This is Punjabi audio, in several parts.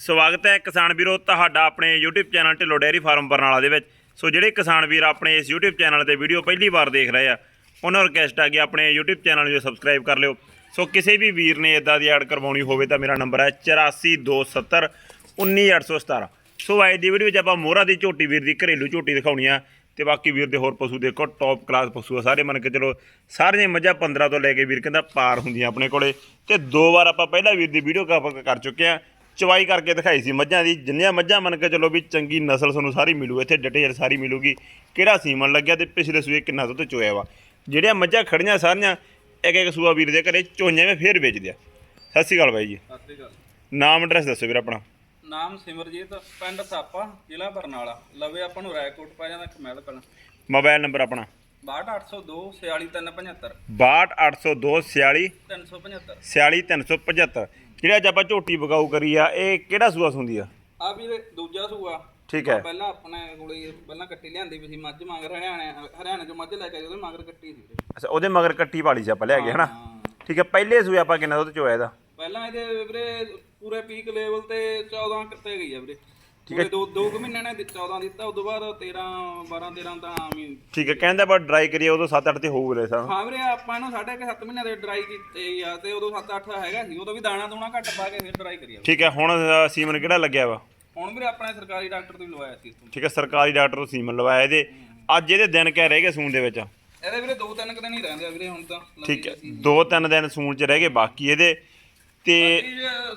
ਸਵਾਗਤ ਹੈ ਕਿਸਾਨ ਵੀਰੋ ਤੁਹਾਡਾ ਆਪਣੇ YouTube channel Dhillon dairy farm Barnala ਦੇ ਵਿੱਚ। ਸੋ ਜਿਹੜੇ ਕਿਸਾਨ ਵੀਰ ਆਪਣੇ ਇਸ YouTube ਚੈਨਲ ਤੇ ਵੀਡੀਓ ਪਹਿਲੀ ਵਾਰ ਦੇਖ ਰਹੇ ਆ, ਉਹਨਾਂ ਨੂੰ ਰਿਕਵੈਸਟ ਆ ਕਿ ਆਪਣੇ YouTube ਚੈਨਲ ਨੂੰ ਸਬਸਕ੍ਰਾਈਬ ਕਰ ਲਿਓ। ਸੋ ਕਿਸੇ ਵੀ ਵੀਰ ਨੇ ਇਦਾਂ ਦੀ ਐਡ ਕਰਵਾਉਣੀ ਹੋਵੇ ਤਾਂ ਮੇਰਾ ਨੰਬਰ ਹੈ 8427 19817 ਸੋ ਅੱਜ ਦੀ ਵੀਡੀਓ ਵਿੱਚ ਆਪਾਂ ਮੋਹਰਾ ਦੀ ਝੋਟੀ ਵੀਰ ਦੀ ਘਰੇਲੂ ਝੋਟੀ ਦਿਖਾਉਣੀ ਆ ਤੇ ਬਾਕੀ ਵੀਰ ਦੇ ਹੋਰ ਪਸ਼ੂ ਦੇਖੋ ਟੌਪ ਕਲਾਸ ਪਸ਼ੂ ਆ ਸਾਰੇ। ਮੰਨ ਕੇ ਚਲੋ ਸਾਰੀਆਂ ਮੱਝਾਂ 15 ਤੋਂ ਲੈ ਕੇ ਵੀਰ ਕਹਿੰਦਾ ਪਾਰ ਹੁੰਦੀਆਂ ਆਪਣੇ ਕੋਲੇ। ਤੇ ਦੋ ਵਾਰ ਆਪਾਂ ਪਹਿਲਾਂ ਵੀਰ ਦੀ ਵੀਡੀਓ ਕਰ ਚੁੱਕੇ ਆ। ਚਵਾਈ ਕਰਕੇ ਦਿਖਾਈ ਸੀ ਮੱਝਾਂ ਦੀ। ਜਿੰਨੀਆਂ ਮੱਝਾਂ ਮੰਨ ਕੇ ਚਲੋ ਵੀ ਚੰਗੀ ਨਸਲ ਤੁਹਾਨੂੰ ਸਾਰੀ ਮਿਲੂ ਇੱਥੇ ਡਿਟੇਲ ਸਾਰੀ ਮਿਲੂਗੀ ਕਿਹੜਾ ਸੀਮਨ ਲੱਗਿਆ ਤੇ ਪਿਛਲੇ ਸੂਏ ਕਿੰਨਾ ਦੁੱਧ ਚੋਇਆ ਵਾ। ਜਿਹੜੀਆਂ ਮੱਝਾਂ ਖੜੀਆਂ ਸਾਰੀਆਂ ਇੱਕ ਇੱਕ ਸੂਆ ਵੀਰ ਦੇ ਘਰੇ ਚੋਈਆਂ ਵਿੱਚ ਫੇਰ ਵੇਚਦੇ ਆ। ਸਤਿ ਸ਼੍ਰੀ ਅਕਾਲ ਬਾਈ ਜੀ। ਸਤਿ ਸ਼੍ਰੀ ਅਕਾਲ। ਨਾਮ ਐਡਰੈਸ ਦੱਸੋ ਵੀਰ ਆਪਣਾ। ਨਾਮ ਸਿਮਰਜੀਤ ਪਿੰਡ ਸਾਪਾ ਜ਼ਿਲ੍ਹਾ ਬਰਨਾਲਾ। ਲਵੇ ਆਪਾਂ ਨੂੰ ਰਾਏਕੋਟ ਪੈ ਜਾਂਦਾ ਕਮੈਲ ਕਲਾਂ ਮੋਬਾਈਲ ਨੰਬਰ ਆਪਣਾ। 62802 46375 62802 46 375 46375 ਜਿਹੜਾ ਅੱਜ ਆਪਾਂ ਝੋਟੀ ਬਗਾਊ ਕਰੀ ਆ ਇਹ ਕਿਹੜਾ ਸੂਆ ਸੁੰਦੀ ਆ? ਆ ਵੀ ਦੂਜਾ ਸੂਆ। ਠੀਕ ਹੈ। ਪਹਿਲਾਂ ਆਪਣੇ ਕੋਲੇ ਪਹਿਲਾਂ ਕੱਟੀ ਲਿਆਂਦੀ ਵੀ ਸੀ ਮੱਝ ਮੰਗਰ ਹਰਿਆਣੇ ਹਰਿਆਣੇ ਚੋਂ ਮੱਝ ਲੈ ਕੇ ਆਏ ਉਹਦੇ ਮਗਰ ਕੱਟੀ ਸੀ। ਅੱਛਾ ਉਹਦੇ ਮਗਰ ਕੱਟੀ ਵਾਲੀ ਸੀ ਆਪਾਂ ਲੈ ਗਏ ਹਨਾ? ਠੀਕ ਹੈ ਪਹਿਲੇ ਸੂਏ ਆਪਾਂ ਕਿੰਨਾ ਦੁੱਧ ਚੋਇਆ ਇਹਦਾ? ਪਹਿਲਾਂ ਇਹਦੇ ਵੀਰੇ ਪੂਰੇ ਪੀਕ ਲੈਵਲ ਤੇ 14 ਕਿੱਤੇ ਗਈ ਆ ਵੀਰੇ। ਪੂਰੇ ਦੋ ਦੋ ਕੁ ਮਹੀਨਿਆਂ ਨੇ 14 ਦਿੱਤਾ ਉਦੋਂ ਬਾਅਦ 13 12 13 ਤਾਂ ਆਮ ਹੀ ਠੀਕ ਹੈ ਕਹਿੰਦਾ ਬਾ ਡਰਾਈ ਕਰੀਏ ਉਦੋਂ 7-8 ਤੇ ਹੋਊ ਸਾਂ ਹਾਂ ਵੀਰੇ ਆਪਾਂ ਇਹਨੂੰ ਸਾਢੇ ਕੁ ਸੱਤ ਮਹੀਨਿਆਂ ਦੇ ਡਰਾਈ ਕੀਤੇ ਹੀ ਆ ਤੇ ਉਦੋਂ 7-8 ਹੈਗਾ ਸੀ ਉਦੋਂ ਵੀ ਦਾਣਾ ਦੂਣਾ ਘੱਟ ਪਾ ਕੇ ਫਿਰ ਡਰਾਈ ਕਰੀਆ ਠੀਕ ਹੈ ਹੁਣ ਅ, ਸੀਮਨ ਕਿਹੜਾ ਲੱਗਿਆ ਵਾ? ਹੁਣ ਵੀਰੇ ਆਪਣੇ ਸਰਕਾਰੀ ਡਾਕਟਰ ਤੋਂ ਹੀ ਲਵਾਇਆ ਸੀ ਇੱਥੋਂ। ਠੀਕ ਹੈ ਸਰਕਾਰੀ ਡਾਕਟਰ ਤੋਂ ਸੀਮਨ ਲਵਾਇਆ ਇਹਦੇ। ਅੱਜ ਇਹਦੇ ਦਿਨ ਕਹਿ ਰਹਿ ਗਏ ਸੂਣ ਦੇ ਵਿੱਚ? ਇਹਦੇ ਵੀਰੇ ਦੋ ਤਿੰਨ ਕੁ ਦਿਨ ਹੀ ਰਹਿੰਦੇ ਆ ਵੀਰੇ ਹੁਣ ਤਾਂ ਠੀਕ ਹੈ ਦੋ ਤਿੰਨ ਦਿਨ ਸੂਣ ਚ ਰਹਿ ਗਏ ਬਾਕੀ ਇਹਦੇ ਤੇ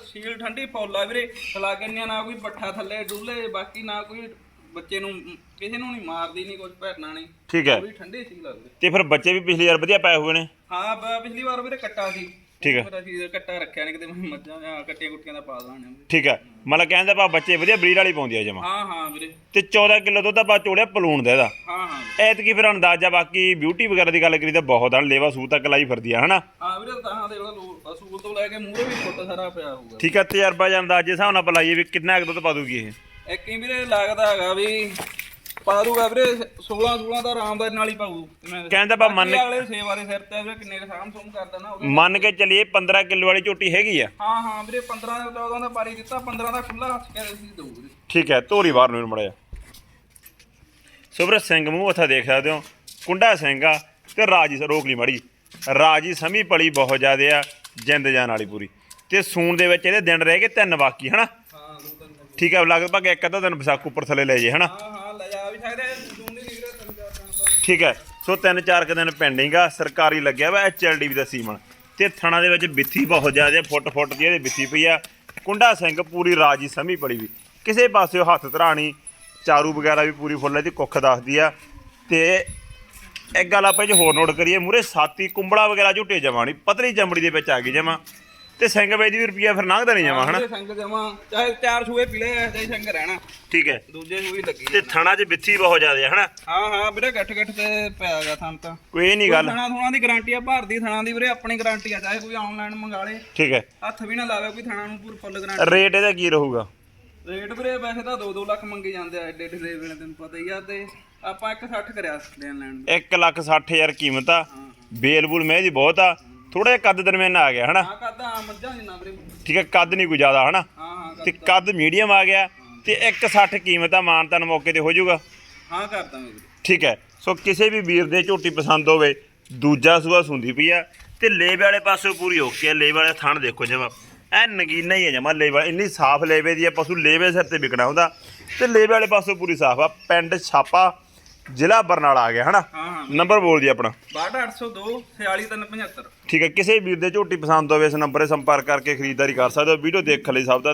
ਸੀਲ ਠੰਡੀ ਪੌਲਾ ਵੀਰੇ ਖਲਾ ਕੇ ਨਾ ਕੋਈ ਪੱਠਾ ਥੱਲੇ ਡੁੱਲੇ ਬਾਕੀ ਨਾ ਕੋਈ ਬੱਚੇ ਨੂੰ ਕਿਸੇ ਨੂੰ ਨਹੀਂ ਮਾਰਦੀ ਨਹੀਂ ਕੁਝ ਭੈਰਨਾ ਨਹੀਂ ਠੀਕ ਹੈ। ਉਹ ਵੀ ਠੰਡੇ ਸੀ ਲੱਗਦੇ ਤੇ ਫਿਰ ਬੱਚੇ ਵੀ ਪਿਛਲੀ ਵਾਰ ਵਧੀਆ ਪਏ ਹੋਏ ਨੇ? ਹਾਂ ਬ- ਪਿਛਲੀ ਵਾਰ ਵੀਰੇ ਕੱਟਾ ਸੀ। ਠੀਕ ਹੈ। ਫਿਰ ਅਸੀਂ ਕੱਟਾ ਰੱਖਿਆ ਨਹੀਂ ਕਿਤੇ ਮੱਝਾਂ ਜਾਂ ਕੱਟੀਆਂ ਕੁੱਟੀਆਂ ਦਾ ਪਾ ਦਾਣੇ ਠੀਕ ਹੈ। ਮਤਲਬ ਕਹਿੰਦਾ ਪਾ ਬੱਚੇ ਵਧੀਆ ਬਰੀਡ ਵਾਲੀ ਪਾਉਂਦੀ ਆ ਜਮਾ। ਹਾਂ ਹਾਂ ਵੀਰੇ। ਤੇ 14 ਕਿਲੋ ਦੁੱਧ ਆਪਾਂ ਚੋੜਿਆ ਪਲੂਣ ਦਾ ਇਹਦਾ। ਹਾਂ ਹਾਂ ਐਤਕੀ ਫਿਰ ਅੰਦਾਜ਼ਾ ਬਾਕੀ ਬਿਊਟੀ ਵਗੈਰਾ ਦੀ ਗੱਲ ਕਰੀ ਤਾਂ ਬਹੁਤ ਹਨ ਲੇਵਾ ਸੂ ਤੱਕ ਲਾਈ ਫਿਰਦੀ ਆ ਹਨਾ? ਹਾਂ ਵੀਰੇ ਤਾਂ ਦੇਖ ਲਓ ਅਸੂਲ ਤੋਂ ਲੈ ਕੇ ਮੂਹਰੇ ਵੀ ਫੁੱਟ ਸਾਰਾ ਪਿਆ ਹੋਊਗਾ। ਠੀਕ ਹੈ ਤਜਰਬਾ ਜਾਂ ਅੰਦਾਜ਼ੇ ਹਿਸਾਬ ਨਾਲ ਆਪਾਂ ਲਾਈਏ ਵੀ ਕਿੰਨਾ ਕੁ ਦੁੱਧ ਪਾ ਦੂਗੀ ਇਹ? ਇੱਕ ਹੀ ਵੀਰੇ ਲੱਗਦਾ ਹੈਗਾ ਵੀ ਪਾ ਦੂਗਾ ਵੀਰੇ 16 16 ਦਾ ਆਰਾਮ ਦੇ ਨਾਲ ਹੀ ਪਾਊ। ਕਹਿੰਦਾ ਬਾ ਮੰਨ- ਅਗਲੇ ਸੇਵਾ ਦੇ ਸਿਰ ਤੇ ਵੀਰੇ ਕਿੰਨੇ ਕੁ ਸਾਮ ਸੂਮ ਕਰਦਾ ਨਾ ਉਹਦੇ। ਮੰਨ ਕੇ ਚੱਲੀਏ 15 ਕਿਲੋ ਵਾਲੀ ਝੋਟੀ ਹੈਗੀ ਆ। ਹਾਂ ਹਾਂ ਵੀਰੇ 15 ਦਾ 14 ਦਾ ਪਾਰੀ ਦਿੱਤਾ 15 ਦਾ ਖੁੱਲਾ ਹੱਥ ਕੇ ਸੀ ਦਊ ਵੀਰੇ। ਠੀਕ ਹੈ ਧੋਰੀ ਬਾਹਰ ਨੂੰ ਮੜਿਆ। ਸੁਬਰ ਸਿੰਘ ਮੂੰਹ ਹੱਥਾ ਦੇਖ ਸਕਦੇ ਹੋ। ਕੁੰਡਾ ਸਿੰਘ ਆ ਤੇ ਰਾਜੀ ਰੋਕ ਲਈ ਮੜੀ। ਰਾਜੀ ਸਮੀ ਪਲੀ ਬਹੁਤ ਜ਼ਿਆਦੇ ਆ ਜਿੰਦ ਜਾਨ ਵਾਲੀ ਪੂਰੀ। ਤੇ ਸੂਣ ਦੇ ਵਿੱਚ ਇਹਦੇ ਦਿਨ ਰਹਿ ਗਏ ਤਿੰਨ ਬਾਕੀ ਹਨਾ? ਹਾਂ ਦੋ ਤਿੰਨ। ਠੀਕ ਹੈ ਲਗਭਗ ਇੱਕ ਅੱਧਾ ਦਿਨ ਵਿਸਾਖ ਉੱਪਰ ਥੱਲੇ ਲੈ ਜੇ ਹਨਾ? ਹਾਂ ਹਾਂ। ਸਕਦੇ ਜੂਨ ਦੀ ਵੀਰੇ ਤਿੰਨ ਚਾਰ ਤਾਂ ਠੀਕ ਹੈ। ਸੋ ਤਿੰਨ ਚਾਰ ਕੁ ਦਿਨ ਪੈਂਡਿੰਗ ਆ, ਸਰਕਾਰੀ ਲੱਗਿਆ ਵਾ ਐਚਐਲਡੀ ਦਾ ਸੀਮਨ। ਤੇ ਥਣਾ ਦੇ ਵਿੱਚ ਬਿੱਥੀ ਬਹੁਤ ਜ਼ਿਆਦਾ, ਫੁੱਟ ਫੁੱਟ ਦੀ ਇਹਦੇ ਬਿੱਥੀ ਪਈ ਆ। ਕੁੰਡਾ ਸਿੰਘ ਪੂਰੀ ਰਾਜੀ ਸਮੀ ਪੜੀ ਵੀ। ਕਿਸੇ ਪਾਸਿਓ ਹੱਥ ਧਰਾਣੀ, ਚਾਰੂ ਵਗੈਰਾ ਵੀ ਪੂਰੀ ਫੁੱਲ ਇਹਦੀ ਕੁੱਖ ਦੱਸਦੀ ਆ। ਤੇ ਇੱਕ ਗੱਲ ਆਪਾਂ ਜੇ ਹੋਰ ਨੋਟ ਕਰੀਏ ਮੂਰੇ ਸਾਤੀ ਕੁੰਬੜਾ ਵਗੈਰਾ ਝੁੱਟੇ ਜਮਾ ਨਹੀਂ ਪਤਲੀ ਚਮੜੀ ਦੇ ਵਿੱਚ ਆ ਗਈ ਜਮਾ। ਤੇ ਸਿੰਘ ਵੇਚ ਵੀ ਰੁਪਿਆ ਫਿਰ ਲੰਘਦਾ ਨਹੀਂ ਜਮਾ ਹਨਾ? ਸੰਗ ਜਮਾ ਚਾਹੇ ਚਾਰ ਸੂਏ ਪੀਲੇ ਐ ਚਾਹੇ ਸੰਗ ਰਹਿਣਾ। ਠੀਕ ਹੈ। ਦੂਜੇ ਸੂਏ ਲੱਗੀ ਤੇ ਥਣਾ 'ਚ ਬਿੱਥੀ ਬਹੁਤ ਜ਼ਿਆਦਾ ਹਨਾ? ਹਾਂ ਹਾਂ ਵੀਰੇ ਗੱਠ ਗੱਠ ਤੇ ਪਿਆ ਗਾ ਥਾਂ ਤਾਂ। ਕੋਈ ਇਹ ਨਹੀਂ ਗੱਲ। ਥਣਾ ਥੁਣਾ ਦੀ ਗਾਰੰਟੀ ਆ ਭਾਰਤੀ ਥਣਾ ਦੀ ਵੀਰੇ ਆਪਣੀ ਗਾਰੰਟੀ ਆ ਚਾਹੇ ਕੋਈ ਆਨਲਾਈਨ ਮੰਗਾ ਲੇ। ਠੀਕ ਹੈ। ਹੱਥ ਵੀ ਨਾ ਲਾਵੇ ਕੋਈ ਥਣਾ ਨੂੰ ਪੂਰ ਫੁੱਲ ਗਾਰੰਟੀ ਰੇਟ ਇਹਦਾ ਕੀ ਰਹੂਗਾ? ਰੇਟ ਵੀਰੇ ਵੈਸੇ ਤਾਂ 2-2 ਲੱਖ ਮੰਗੇ ਜਾਂਦੇ ਆ ਐਡੇ ਐਡੇ ਦੇ ਵੇਲੇ ਤੈਨੂੰ ਪਤਾ ਹੀ ਆ ਤੇ ਆਪਾਂ 160 ਕਰਿਆ ਦੇਣ ਲੈਣ ਨੂੰ। 1 ਲੱਖ 60 ਹਜ਼ਾਰ ਕੀਮਤ ਆ। ਬੇਲ ਬੂਲ ਮੈਂ ਦੀ ਬਹੁਤ ਆ। ਥੋੜਾ ਜਿਹਾ ਕੱਦ ਦਰਮਿਆਨਾ ਆ ਗਿਆ ਹਨਾ? ਹਾਂ ਕਰਦਾ ਆ ਮੱਝਾਂ ਜਿੰਨਾ ਵੀਰੇ। ਠੀਕ ਹੈ ਕੱਦ ਨਹੀਂ ਕੋਈ ਜ਼ਿਆਦਾ ਹਨਾ? ਹਾਂ ਹਾਂ ਤੇ ਕੱਦ ਮੀਡੀਅਮ ਆ ਗਿਆ ਤੇ 160 ਕੀਮਤ ਆ ਮਾਨਤਨ ਮੌਕੇ ਤੇ ਹੋ ਜਾਊਗਾ। ਹਾਂ ਕਰਦਾ ਵੀਰੇ। ਠੀਕ ਹੈ ਸੋ ਕਿਸੇ ਵੀ ਵੀਰ ਦੇ ਝੋਟੀ ਪਸੰਦ ਹੋਵੇ ਦੂਜਾ ਸੂਆ ਸੁੰਦੀ ਪਈ ਆ ਤੇ ਲੇਵੇ ਵਾਲੇ ਪਾਸੇ ਪੂਰੀ ਓਕੇ ਆ ਲੇਵੇ ਵਾਲੇ ਥਣ ਦੇਖੋ ਜਮਾ। ਐ ਨਗੀਨਾ ਹੀ ਹੈ ਜਮਾ ਲੇਵੇ ਵਾਲਾ ਇੰਨੀ ਸਾਫ਼ ਲੇਵੇ ਦੀ ਆ ਪਸ਼ੂ ਲੇਵੇ ਸਿਰ ਤੇ ਵਿਕਣਾ ਹੁੰਦਾ। ਤੇ ਲੇਵੇ ਵਾਲੇ ਪਾਸੇ ਪੂਰੀ ਸਾਫ਼ ਆ ਪਿੰਡ ਛਾਪਾ ਜ਼ਿਲ੍ਹਾ ਬਰਨਾਲਾ ਆ ਗਿਆ ਹਨਾ? ਹਾਂ ਹਾਂ ਨੰਬਰ ਬੋਲ ਦੀ ਆਪਣਾ। 62802 46375 ਠੀਕ ਹੈ ਕਿਸੇ ਵੀਰ ਦੇ ਝੋਟੀ ਪਸੰਦ ਹੋਵੇ ਇਸ ਨੰਬਰ ਸੰਪਰਕ ਕਰਕੇ ਖਰੀਦਦਾਰੀ ਕਰ ਸਕਦੇ ਹੋ। ਵੀਡੀਓ ਦੇਖਣ ਲਈ ਸਭ ਦਾ